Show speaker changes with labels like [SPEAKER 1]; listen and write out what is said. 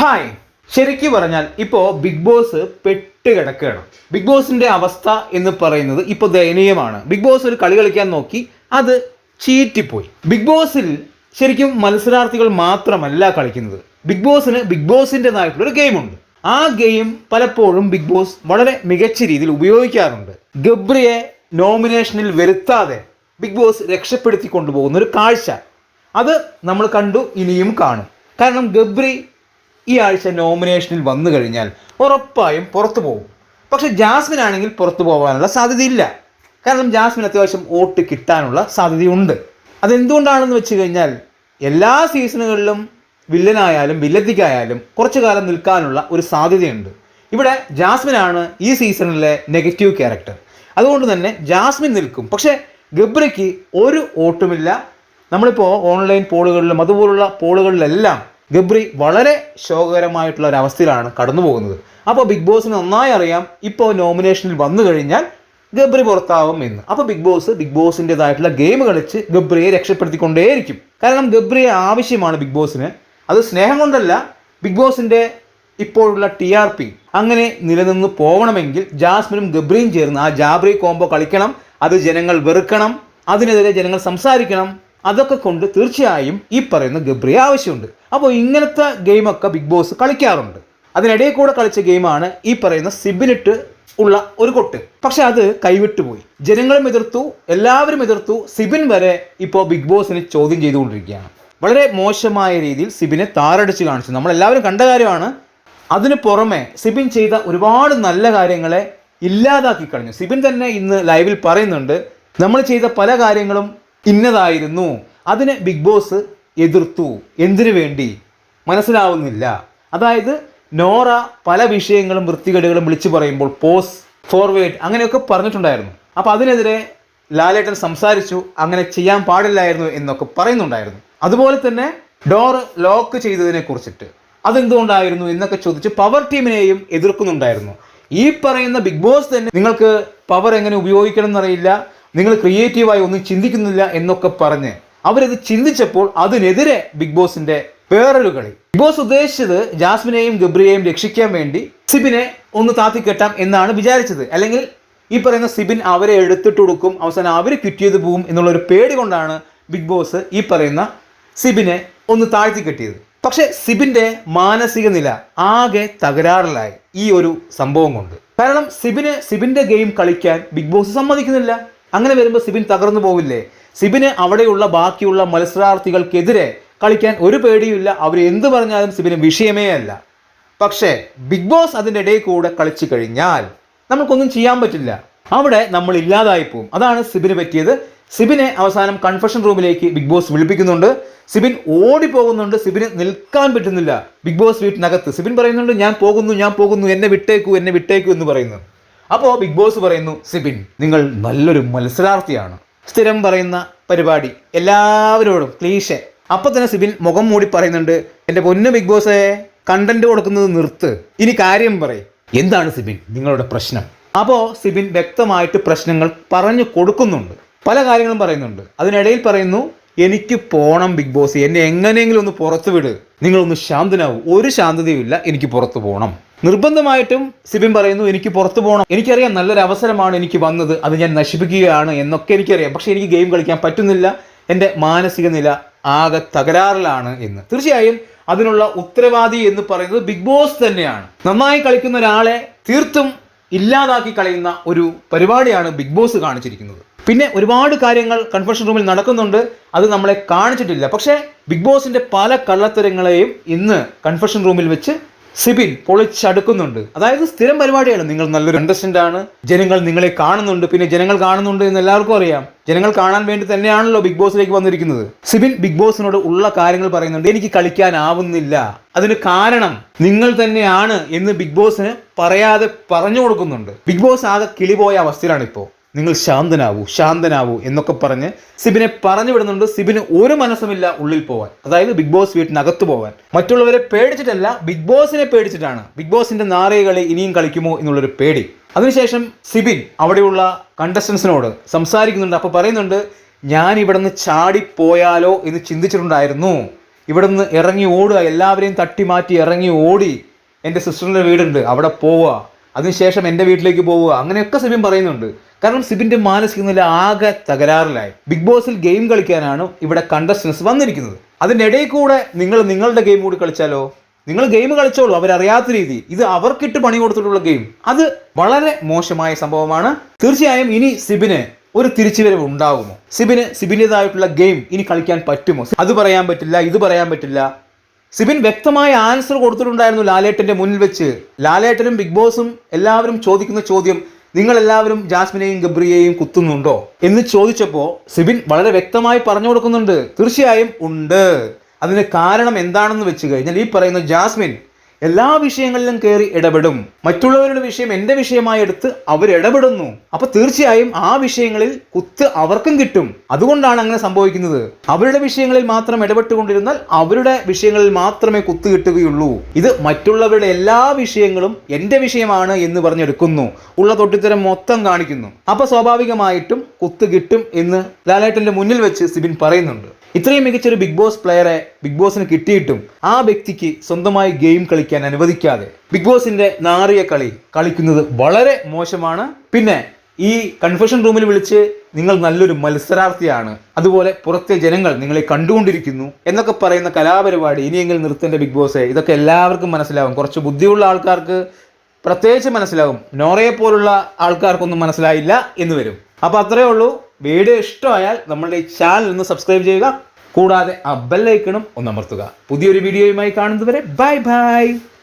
[SPEAKER 1] Hi. ശരിക്കു പറഞ്ഞാൽ ഇപ്പോൾ ബിഗ് ബോസ് പെട്ട് കിടക്കുകയാണ്. ബിഗ് ബോസിന്റെ അവസ്ഥ എന്ന് പറയുന്നത് ഇപ്പോൾ ദയനീയമാണ്. ബിഗ് ബോസ് ഒരു കളി കളിക്കാൻ നോക്കി അത് ചീറ്റിപ്പോയി. ബിഗ് ബോസിൽ ശരിക്കും മത്സരാർത്ഥികൾ മാത്രമല്ല കളിക്കുന്നത്. ബിഗ് ബോസിന് ബിഗ് ബോസിന്റെതായിട്ടുള്ള ഒരു ഗെയിമുണ്ട് ആ ഗെയിം പലപ്പോഴും ബിഗ് ബോസ് വളരെ മികച്ച രീതിയിൽ ഉപയോഗിക്കാറുണ്ട്. ഗബ്രിയെ നോമിനേഷനിൽ വരുത്താതെ ബിഗ് ബോസ് രക്ഷപ്പെടുത്തി കൊണ്ടുപോകുന്ന ഒരു കാഴ്ച. അത് നമ്മൾ കണ്ടു ഇനിയും കാണും. കാരണം ഗബ്രി ഈ ആഴ്ച നോമിനേഷനിൽ വന്നു കഴിഞ്ഞാൽ ഉറപ്പായും പുറത്തു പോകും. പക്ഷേ ജാസ്മിൻ ആണെങ്കിൽ പുറത്തു പോകാനുള്ള സാധ്യതയില്ല. കാരണം ജാസ്മിൻ അത്യാവശ്യം വോട്ട് കിട്ടാനുള്ള സാധ്യതയുണ്ട്. അതെന്തുകൊണ്ടാണെന്ന് വെച്ച് കഴിഞ്ഞാൽ എല്ലാ സീസണുകളിലും വില്ലനായാലും വില്ലത്തിക്കായാലും കുറച്ചു കാലം നിൽക്കാനുള്ള ഒരു സാധ്യതയുണ്ട്. ഇവിടെ ജാസ്മിൻ ആണ് ഈ സീസണിലെ നെഗറ്റീവ് ക്യാരക്ടർ അതുകൊണ്ട് തന്നെ ജാസ്മിൻ നിൽക്കും. പക്ഷേ ഗബ്രയ്ക്ക് ഒരു വോട്ടുമില്ല. നമ്മളിപ്പോൾ ഓൺലൈൻ പോളുകളിലും അതുപോലുള്ള പോളുകളിലെല്ലാം ഗബ്രി വളരെ ശോകകരമായിട്ടുള്ള ഒരു അവസ്ഥയിലാണ് കടന്നു പോകുന്നത് അപ്പോൾ ബിഗ് ബോസിന് നന്നായി അറിയാം. ഇപ്പോൾ നോമിനേഷനിൽ വന്നു കഴിഞ്ഞാൽ ഗബ്രി പുറത്താവും എന്ന്. അപ്പോൾ ബിഗ് ബോസ് ബിഗ് ബോസിന്റെതായിട്ടുള്ള ഗെയിം കളിച്ച് ഗബ്രിയെ രക്ഷപ്പെടുത്തിക്കൊണ്ടേയിരിക്കും. കാരണം ഗബ്രിയെ ആവശ്യമാണ് ബിഗ് ബോസിന് അത് സ്നേഹം കൊണ്ടല്ല ബിഗ് ബോസിന്റെ ഇപ്പോഴുള്ള ടി ആർ പി അങ്ങനെ നിലനിന്ന് പോകണമെങ്കിൽ ജാസ്മിനും ഗബ്രിയും ചേർന്ന് ആ ജാബ്രി കോംബോ കളിക്കണം അത് ജനങ്ങൾ വെറുക്കണം അതിനെതിരെ ജനങ്ങൾ സംസാരിക്കണം അതൊക്കെ കൊണ്ട് തീർച്ചയായും ഈ പറയുന്ന ഗബ്രിയെ ആവശ്യമുണ്ട്. അപ്പോൾ ഇങ്ങനത്തെ ഗെയിമൊക്കെ ബിഗ് ബോസ് കളിക്കാറുണ്ട്. അതിനിടയിൽ കൂടെ കളിച്ച ഗെയിമാണ് ഈ പറയുന്ന സിബിനിട്ട് ഉള്ള ഒരു കൊട്ട്. പക്ഷെ അത് കൈവിട്ടു പോയി. ജനങ്ങളും എതിർത്തു എല്ലാവരും എതിർത്തു സിബിൻ വരെ ഇപ്പോൾ ബിഗ് ബോസിനെ ചോദ്യം ചെയ്തുകൊണ്ടിരിക്കുകയാണ്. വളരെ മോശമായ രീതിയിൽ സിബിനെ താറടിച്ച് കാണിച്ചു. നമ്മളെല്ലാവരും കണ്ട കാര്യമാണ്. അതിനു പുറമെ സിബിൻ ചെയ്ത ഒരുപാട് നല്ല കാര്യങ്ങളെ ഇല്ലാതാക്കി കളഞ്ഞു. സിബിൻ തന്നെ ഇന്ന് ലൈവിൽ പറയുന്നുണ്ട് നമ്മൾ ചെയ്ത പല കാര്യങ്ങളും ഇന്നതായിരുന്നു. അതിന് ബിഗ് ബോസ് എതിർത്തു. എന്തിനു വേണ്ടി? മനസ്സിലാവുന്നില്ല. അതായത് നോറ പല വിഷയങ്ങളും വൃത്തികേടുകളും വിളിച്ചു പറയുമ്പോൾ പോസ് ഫോർവേഡ് അങ്ങനെയൊക്കെ പറഞ്ഞിട്ടുണ്ടായിരുന്നു. അപ്പോൾ അതിനെതിരെ ലാലേട്ടൻ സംസാരിച്ചു അങ്ങനെ ചെയ്യാൻ പാടില്ലായിരുന്നു എന്നൊക്കെ പറയുന്നുണ്ടായിരുന്നു. അതുപോലെ തന്നെ ഡോർ ലോക്ക് ചെയ്തതിനെ കുറിച്ചിട്ട്. അതെന്തുകൊണ്ടായിരുന്നു എന്നൊക്കെ ചോദിച്ച് പവർ ടീമിനെയും എതിർക്കുന്നുണ്ടായിരുന്നു. ഈ പറയുന്ന ബിഗ് ബോസ് തന്നെ നിങ്ങൾക്ക് പവർ എങ്ങനെ ഉപയോഗിക്കണം എന്നറിയില്ല നിങ്ങൾ ക്രിയേറ്റീവായി ഒന്നും ചിന്തിക്കുന്നില്ല എന്നൊക്കെ പറഞ്ഞ് അവരത് ചിന്തിച്ചപ്പോൾ അതിനെതിരെ ബിഗ് ബോസിന്റെ വേറൊരു കളി. ബിഗ് ബോസ് ഉദ്ദേശിച്ചത് ജാസ്മിനെയും ഗബ്രിയെയും രക്ഷിക്കാൻ വേണ്ടി സിബിനെ ഒന്ന് താത്തിക്കെട്ടാം എന്നാണ് വിചാരിച്ചത്. അല്ലെങ്കിൽ ഈ പറയുന്ന സിബിൻ അവരെ എടുത്തിട്ട് കൊടുക്കും അവസാനം അവർ ക്വിറ്റ് ചെയ്ത് പോകും എന്നുള്ള ഒരു പേടി കൊണ്ടാണ് ബിഗ് ബോസ് ഈ പറയുന്ന സിബിനെ ഒന്ന് താഴ്ത്തി കെട്ടിയത്. പക്ഷെ സിബിന്റെ മാനസിക നില ആകെ തകരാറിലായി ഈ ഒരു സംഭവം കൊണ്ട്. കാരണം സിബിന് സിബിന്റെ ഗെയിം കളിക്കാൻ ബിഗ് ബോസ് സമ്മതിക്കുന്നില്ല. അങ്ങനെ വരുമ്പോൾ സിബിൻ തകർന്നു പോവില്ലേ? സിബിന് അവിടെയുള്ള ബാക്കിയുള്ള മത്സരാർത്ഥികൾക്കെതിരെ കളിക്കാൻ ഒരു പേടിയുമില്ല. അവർ എന്തു പറഞ്ഞാലും സിബിന് വിഷയമേ അല്ല. പക്ഷേ ബിഗ് ബോസ് അതിന്റെ ഇടയിൽ കൂടെ കളിച്ചു കഴിഞ്ഞാൽ നമുക്കൊന്നും ചെയ്യാൻ പറ്റില്ല. അവിടെ നമ്മൾ ഇല്ലാതായി പോകും അതാണ് സിബിന് പറ്റിയത്. സിബിനെ അവസാനം കൺഫഷൻ റൂമിലേക്ക് ബിഗ് ബോസ് വിളിപ്പിക്കുന്നുണ്ട്. സിബിൻ ഓടിപ്പോകുന്നുണ്ട്. സിബിന് നിൽക്കാൻ പറ്റുന്നില്ല ബിഗ് ബോസ് വീട്ടിനകത്ത്. സിബിൻ പറയുന്നുണ്ട് ഞാൻ പോകുന്നു ഞാൻ പോകുന്നു എന്നെ വിട്ടേക്കൂ എന്നെ വിട്ടേക്കൂ എന്ന് പറയുന്നു. അപ്പോൾ ബിഗ് ബോസ് പറയുന്നു സിബിൻ നിങ്ങൾ നല്ലൊരു മത്സരാർത്ഥിയാണ്. സ്ഥിരം പറയുന്ന പരിപാടി. എല്ലാവരോടും ക്ലീശെ. അപ്പോൾ തന്നെ സിബിൻ മുഖം മൂടി പറയുന്നുണ്ട് എന്റെ പൊന്ന് ബിഗ് ബോസേ കണ്ടന്റ് കൊടുക്കുന്നത് നിർത്ത്. ഇനി കാര്യം പറയും. എന്താണ് സിബിൻ നിങ്ങളുടെ പ്രശ്നം? അപ്പോൾ സിബിൻ വ്യക്തമായിട്ട് പ്രശ്നങ്ങൾ പറഞ്ഞു കൊടുക്കുന്നുണ്ട്. പല കാര്യങ്ങളും പറയുന്നുണ്ട്. അതിനിടയിൽ പറയുന്നു എനിക്ക് പോണം ബിഗ് ബോസ് എന്നെ എങ്ങനെയെങ്കിലും ഒന്ന് പുറത്തു വിട് നിങ്ങളൊന്ന് ശാന്തനാവും. ഒരു ശാന്തതയുമില്ല എനിക്ക് പുറത്തു പോകണം നിർബന്ധമായിട്ടും സിബിൻ പറയുന്നു എനിക്ക് പുറത്തു പോകണം. എനിക്കറിയാം നല്ലൊരു അവസരമാണ് എനിക്ക് വന്നത്. അത് ഞാൻ നശിപ്പിക്കുകയാണ് എന്നൊക്കെ എനിക്കറിയാം. പക്ഷേ എനിക്ക് ഗെയിം കളിക്കാൻ പറ്റുന്നില്ല. എന്റെ മാനസിക നില ആകെ തകരാറിലാണ് എന്ന്. തീർച്ചയായും അതിനുള്ള ഉത്തരവാദി എന്ന് പറയുന്നത് ബിഗ് ബോസ് തന്നെയാണ്. നന്നായി കളിക്കുന്ന ഒരാളെ തീർത്തും ഇല്ലാതാക്കി കളയുന്ന ഒരു പരിപാടിയാണ് ബിഗ് ബോസ് കാണിച്ചിരിക്കുന്നത്. പിന്നെ ഒരുപാട് കാര്യങ്ങൾ കൺഫെഷൻ റൂമിൽ നടക്കുന്നുണ്ട്. അത് നമ്മളെ കാണിച്ചിട്ടില്ല. പക്ഷേ ബിഗ് ബോസിന്റെ പല കള്ളത്തരങ്ങളെയും ഇന്ന് കൺഫെഷൻ റൂമിൽ വെച്ച് സിബിൻ പൊളിച്ചടുക്കുന്നുണ്ട്. അതായത് സ്ഥിരം പരിപാടിയാണ്. നിങ്ങൾ നല്ലൊരു കണ്ടസ്റ്റന്റ് ആണ്. ജനങ്ങൾ നിങ്ങളെ കാണുന്നുണ്ട്. പിന്നെ ജനങ്ങൾ കാണുന്നുണ്ട് എന്ന് എല്ലാവർക്കും അറിയാം. ജനങ്ങൾ കാണാൻ വേണ്ടി തന്നെയാണല്ലോ ബിഗ് ബോസിലേക്ക് വന്നിരിക്കുന്നത്. സിബിൻ ബിഗ് ബോസിനോട് ഉള്ള കാര്യങ്ങൾ പറയുന്നുണ്ട്. എനിക്ക് കളിക്കാനാവുന്നില്ല. അതിന് കാരണം നിങ്ങൾ തന്നെയാണ് എന്ന് ബിഗ് ബോസിന് പറയാതെ പറഞ്ഞു കൊടുക്കുന്നുണ്ട്. ബിഗ് ബോസ് ആകെ കിളിപോയ അവസ്ഥയിലാണ് ഇപ്പോൾ. നിങ്ങൾ ശാന്തനാവൂ ശാന്തനാവൂ എന്നൊക്കെ പറഞ്ഞ് സിബിനെ പറഞ്ഞു വിടുന്നുണ്ട്. സിബിന് ഒരു മനസ്സുമില്ല ഉള്ളിൽ പോവാൻ. അതായത് ബിഗ് ബോസ് വീട്ടിനകത്ത് പോവാൻ. മറ്റുള്ളവരെ പേടിച്ചിട്ടല്ല ബിഗ് ബോസിനെ പേടിച്ചിട്ടാണ്. ബിഗ് ബോസിന്റെ നാറിയ കളി ഇനിയും കളിക്കുമോ എന്നുള്ളൊരു പേടി. അതിനുശേഷം സിബിൻ അവിടെയുള്ള കണ്ടസ്റ്റൻസിനോട് സംസാരിക്കുന്നുണ്ട്. അപ്പോൾ പറയുന്നുണ്ട് ഞാൻ ഇവിടെ നിന്ന് ചാടിപ്പോയാലോ എന്ന് ചിന്തിച്ചിട്ടുണ്ടായിരുന്നു. ഇവിടുന്ന് ഇറങ്ങി ഓടുക എല്ലാവരെയും തട്ടി മാറ്റി ഇറങ്ങി ഓടി. എന്റെ സിസ്റ്ററിന്റെ വീടുണ്ട് അവിടെ പോവുക. അതിനുശേഷം എന്റെ വീട്ടിലേക്ക് പോവുക. അങ്ങനെയൊക്കെ സിബിൻ പറയുന്നുണ്ട്. കാരണം സിബിന്റെ മാനസിക നില ആകെ തകരാറിലായി. ബിഗ് ബോസിൽ ഗെയിം കളിക്കാനാണ് ഇവിടെ കണ്ടസ്റ്റൻസ് വന്നിരിക്കുന്നത്. അതിനിടയിൽ കൂടെ നിങ്ങൾ നിങ്ങളുടെ ഗെയിം കൂടി കളിച്ചാലോ? നിങ്ങൾ ഗെയിം കളിച്ചോളൂ അവരറിയാത്ത രീതി. ഇത് അവർക്കിട്ട് പണി കൊടുത്തിട്ടുള്ള ഗെയിം. അത് വളരെ മോശമായ സംഭവമാണ്. തീർച്ചയായും ഇനി സിബിന് ഒരു തിരിച്ചുവരവ് ഉണ്ടാകുമോ? സിബിന് സിബിന്റെതായിട്ടുള്ള ഗെയിം ഇനി കളിക്കാൻ പറ്റുമോ? അത് പറയാൻ പറ്റില്ല ഇത് പറയാൻ പറ്റില്ല. സിബിൻ വ്യക്തമായ ആൻസർ കൊടുത്തിട്ടുണ്ടായിരുന്നു ലാലേട്ടന്റെ മുന്നിൽ വെച്ച്. ലാലേട്ടനും ബിഗ് ബോസും എല്ലാവരും ചോദിക്കുന്ന ചോദ്യം നിങ്ങൾ എല്ലാവരും ജാസ്മിനെയും ഗബ്രിയെയും കുത്തുന്നുണ്ടോ? എന്ന് ചോദിച്ചപ്പോൾ സിബിൻ വളരെ വ്യക്തമായി പറഞ്ഞു കൊടുക്കുന്നുണ്ട്. തീർച്ചയായും ഉണ്ട്. അതിന് കാരണം എന്താണെന്ന് വെച്ച് കഴിഞ്ഞാൽ ഈ പറയുന്ന ജാസ്മിൻ എല്ലാ വിഷയങ്ങളിലും കയറി ഇടപെടും. മറ്റുള്ളവരുടെ വിഷയം എന്റെ വിഷയമായി എടുത്ത് അവർ ഇടപെടുന്നു. അപ്പൊ തീർച്ചയായും ആ വിഷയങ്ങളിൽ കുത്ത് അവർക്കും കിട്ടും. അതുകൊണ്ടാണ് അങ്ങനെ സംഭവിക്കുന്നത്. അവരുടെ വിഷയങ്ങളിൽ മാത്രം ഇടപെട്ടുകൊണ്ടിരുന്നാൽ അവരുടെ വിഷയങ്ങളിൽ മാത്രമേ കുത്ത് കിട്ടുകയുള്ളൂ. ഇത് മറ്റുള്ളവരുടെ എല്ലാ വിഷയങ്ങളും എന്റെ വിഷയമാണ് എന്ന് പറഞ്ഞെടുക്കുന്നു. ഉള്ള തൊട്ടിത്തരം മൊത്തം കാണിക്കുന്നു. അപ്പൊ സ്വാഭാവികമായിട്ടും കുത്ത് കിട്ടും എന്ന് ലാലേട്ടന്റെ മുന്നിൽ വെച്ച് സിബിൻ പറയുന്നുണ്ട്. ഇത്രയും മികച്ചൊരു ബിഗ് ബോസ് പ്ലെയറെ ബിഗ് ബോസിന് കിട്ടിയിട്ടും ആ വ്യക്തിക്ക് സ്വന്തമായി ഗെയിം കളിക്കാൻ അനുവദിക്കാതെ ബിഗ് ബോസിന്റെ നാറിയ കളി കളിക്കുന്നത് വളരെ മോശമാണ്. പിന്നെ ഈ കൺഫ്യൂഷൻ റൂമിൽ വിളിച്ച് നിങ്ങൾ നല്ലൊരു മത്സരാർത്ഥിയാണ്. അതുപോലെ പുറത്തെ ജനങ്ങൾ നിങ്ങളെ കണ്ടുകൊണ്ടിരിക്കുന്നു എന്നൊക്കെ പറയുന്ന കലാപരിപാടി ഇനിയെങ്കിലും നിർത്തേണ്ട ബിഗ് ബോസ് ഇതൊക്കെ എല്ലാവർക്കും മനസ്സിലാവും. കുറച്ച് ബുദ്ധിയുള്ള ആൾക്കാർക്ക് പ്രത്യേകിച്ച് മനസ്സിലാവും. നോറയെ പോലുള്ള ആൾക്കാർക്കൊന്നും മനസ്സിലായില്ല എന്ന് വരും. അപ്പോൾ അത്രയേ ഉള്ളൂ. വീഡിയോ ഇഷ്ടമായാൽ നമ്മളുടെ ഈ ചാനൽ ഒന്ന് സബ്സ്ക്രൈബ് ചെയ്യുക. കൂടാതെ ആ ബെല്ലൈക്കണും ഒന്നമർത്തുക പുതിയൊരു വീഡിയോയുമായി കാണുന്നതുവരെ ബൈ ബൈ.